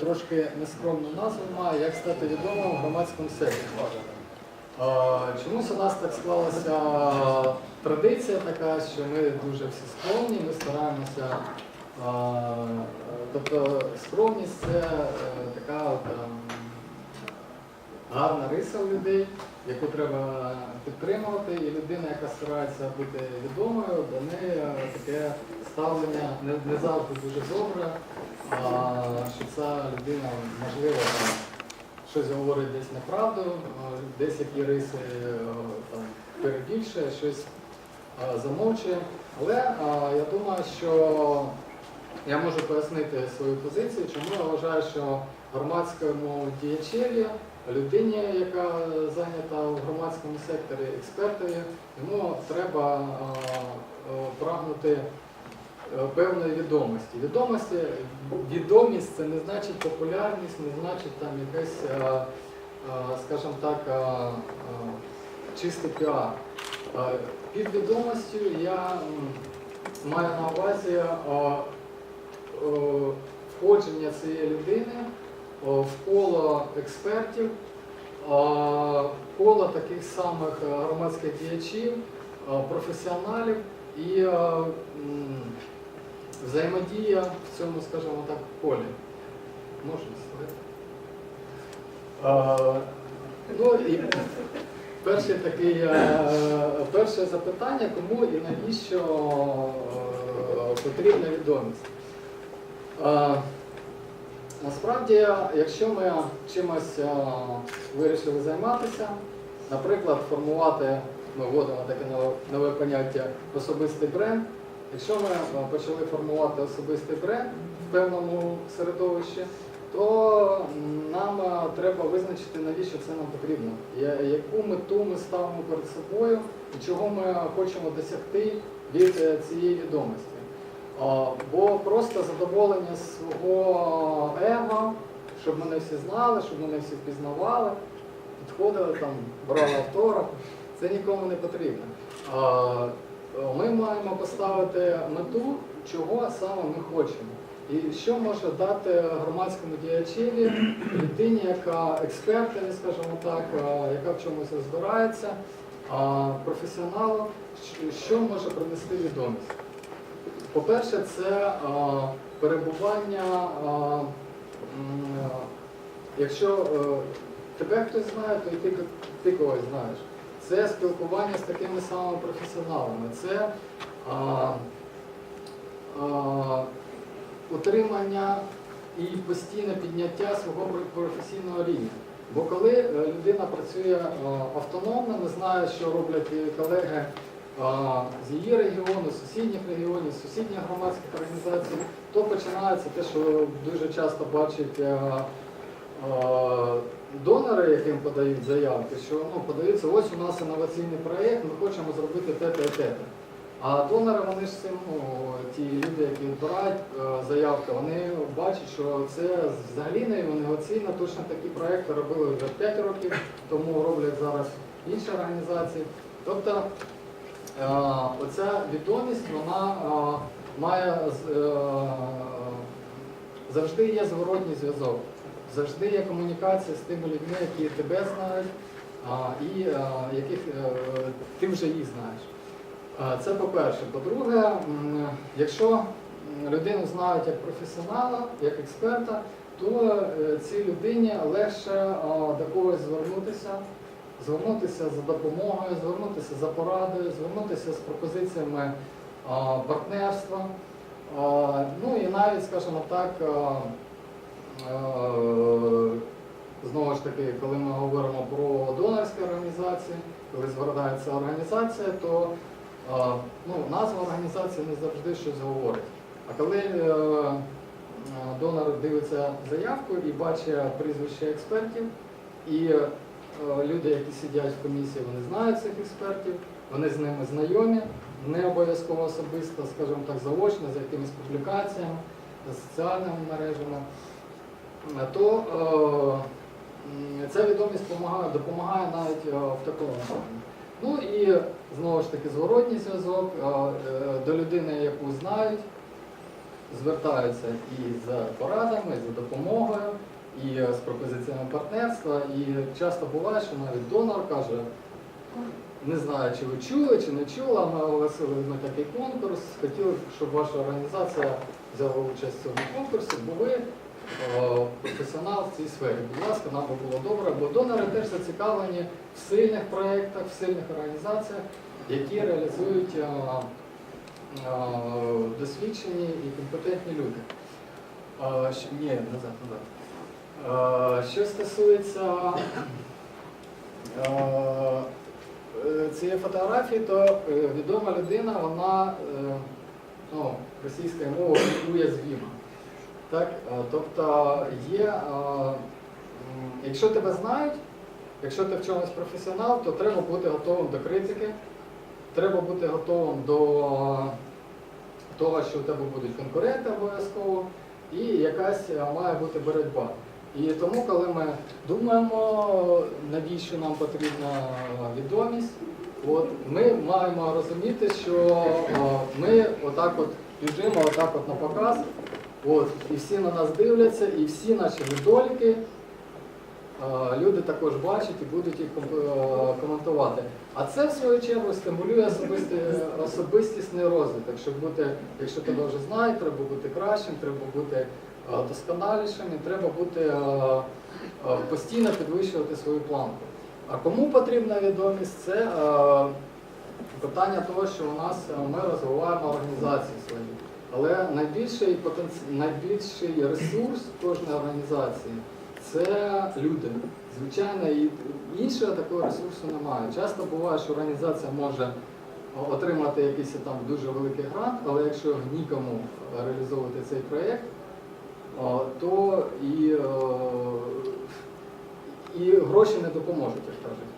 трошки нескромну назву має, як стати відомим в громадському секторі. Чомусь у нас так склалася традиція така, що ми дуже всі скромні, ми стараємося. Тобто скромність це е, така от, ем, гарна риса у людей, яку треба підтримувати, і людина, яка старається бути відомою, до неї е, таке ставлення не, не завжди дуже добре, а, що ця людина, можливо, там, щось говорить десь неправду, десь які риси е, там, перебільшує, щось замовчує. Але я думаю, що я можу пояснити свою позицію, чому я вважаю, що громадському діячеві, людині, яка зайнята в громадському секторі, експертові, йому треба а, прагнути е, певної відомості. Відомості, відомість це не значить популярність, не значить там якесь, а, а, скажімо так, чистий піар. Під відомостю я маю на увазі входження цієї людини в коло експертів, в коло таких самих е, громадських діячів, професіоналів і взаємодія в цьому, скажімо так, полі. Можна сказати? Ну і перше такий, е, перше запитання, кому і навіщо е, потрібна відомість. Насправді, якщо ми чимось е, вирішили займатися, наприклад, формувати, ми вводимо таке нове, поняття особистий бренд. Якщо ми е, почали формувати особистий бренд в певному середовищі, то нам е, треба визначити, навіщо це нам потрібно, яку мету ми ставимо перед собою і чого ми хочемо досягти від цієї відомості. Бо просто задоволення свого его, щоб мене всі знали, щоб мене всі впізнавали, підходили там, брали автограф, це нікому не потрібно. Ми маємо поставити мету, чого саме ми хочемо. І що може дати громадському діячеві, людині, яка експертові, скажімо так, яка в чомусь розбирається, професіоналу, що може принести відомість. По-перше, це а, перебування, а, якщо е, тебе хтось знає, то і ти, ти когось знаєш. Це спілкування з такими самими професіоналами, це а, а, утримання і постійне підняття свого професійного рівня. Бо коли е, людина працює е, автономно, не знає, що роблять її колеги з її регіону, з сусідніх регіонів, з сусідніх громадських організацій, то починається те, що дуже часто бачать е, е, донори, яким подають заявки, що ну, подаються, ось у нас інноваційний проєкт, ми хочемо зробити те-те і те-те. А донори, вони ж цим, ну, ті люди, які відбирають е, заявки, вони бачать, що це взагалі не інноваційно, точно такі проекти робили вже 5 років, тому роблять зараз інші організації. Тобто оця відомість вона має е, завжди є зворотній зв'язок, завжди є комунікація з тими людьми, які тебе знають, і яких е, ти вже їх знаєш. Це по-перше. По-друге, якщо людину знають як професіонала, як експерта, то е, цій людині легше до когось звернутися звернутися за допомогою, звернутися за порадою, звернутися з пропозиціями партнерства. Ну і навіть, скажімо так, знову ж таки, коли ми говоримо про донорські організації, коли звертається організація, то ну, назва організації не завжди щось говорить. А коли е, донор дивиться заявку і бачить прізвище експертів, і люди, які сидять в комісії, вони знають цих експертів, вони з ними знайомі, не обов'язково особисто, скажімо так, заочно, за якимись публікаціями, соціальними мережами, е, то е, ця відомість допомагає, допомагає навіть е, в такому плані. Ну і знову ж таки зворотній зв'язок е, е, до людини, яку знають, звертаються і за порадами, і за допомогою. Є з пропозиціями партнерства, і часто буває, що навіть донор каже, не знаю, чи ви чули, чи не чули, ми оголосили ми такий конкурс, хотіли, б, щоб ваша організація взяла участь в цьому конкурсі, бо ви е, професіонал в цій сфері. Будь ласка, нам би було добре, бо донори теж зацікавлені в сильних проєктах, в сильних організаціях, які реалізують е, е, досвідчені і компетентні люди. Е, щ- Ні, назад, назад. Е, Що стосується е, е, цієї фотографії, то відома людина, вона ну, російською мовою уязвима. Так? Е, Тобто є, якщо тебе знають, якщо ти в чомусь професіонал, то треба бути готовим до критики, треба бути готовим до того, що у тебе будуть конкуренти обов'язково, і якась має бути боротьба. І тому, коли ми думаємо, навіщо нам потрібна відомість, от, ми маємо розуміти, що е, ми отак от біжимо отак от на показ, от, і всі на нас дивляться, і всі наші недоліки е, люди також бачать і будуть їх е, коментувати. А це в свою чергу стимулює особисти, особистісний розвиток. Щоб бути, якщо тебе вже знають, треба бути кращим, треба бути досконалішим, і треба бути е, е, постійно підвищувати свою планку. А кому потрібна відомість? Це е, питання того, що у нас е, ми розвиваємо організації свої. Але найбільший потенці... найбільший ресурс кожної організації це люди. Звичайно, і іншого такого ресурсу немає. Часто буває, що організація може отримати якийсь там дуже великий грант, але якщо нікому реалізовувати цей проєкт, то і, е, і гроші не допоможуть, як кажуть.